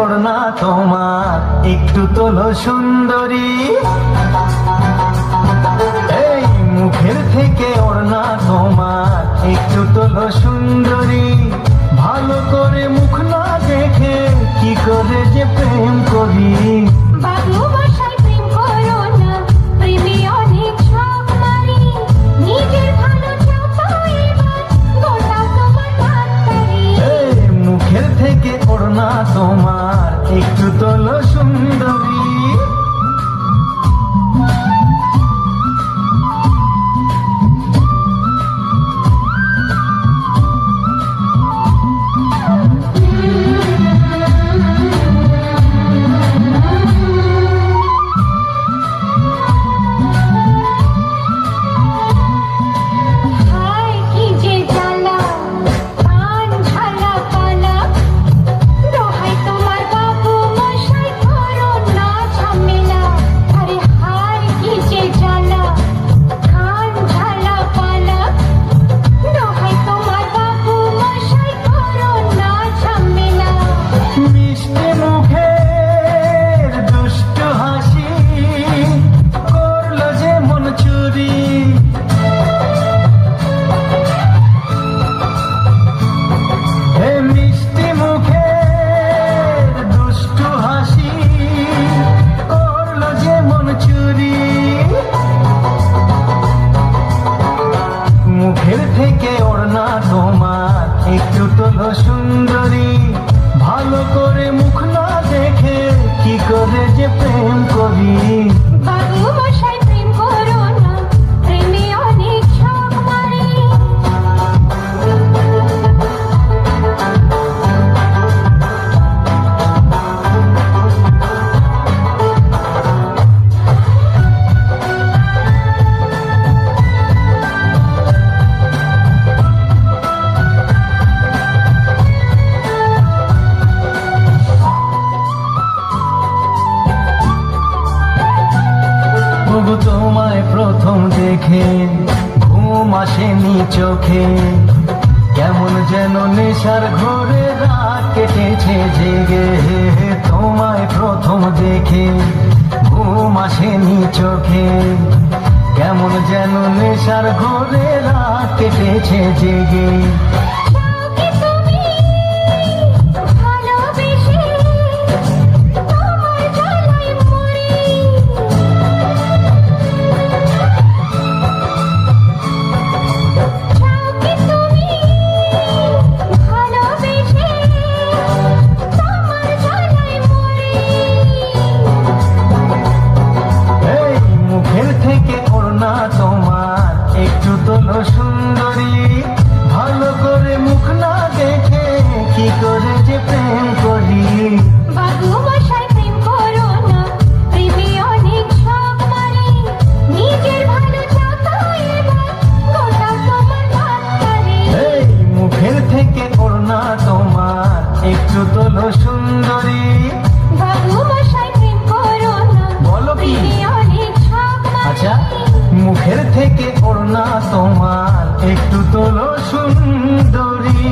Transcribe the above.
ওড়না তোমা একটু তোলো সুন্দরী। এই মুখের থেকে ওড়না তোমা একটু তোলো সুন্দরী। ভালো করে মুখ না দেখে কি করে যে প্রেম ঢেকে ওড়না তোমার। একটু তো সুন্দরী। তোমায় প্রথম দেখে, ঘুম আসেনি চোখে। কেমন যেন নেশার ঘরে রাত কেটেছে জেগে। তোমায় প্রথম দেখে, ঘুম আসেনি চোখে। কেমন যেন নেশার ঘরে রাত কেটেছে জেগে। একটু তোলো সুন্দরী। বাবু মশাই আচ্ছা মুখের থেকে ওড়না তোমার একটু তোলো সুন্দরী।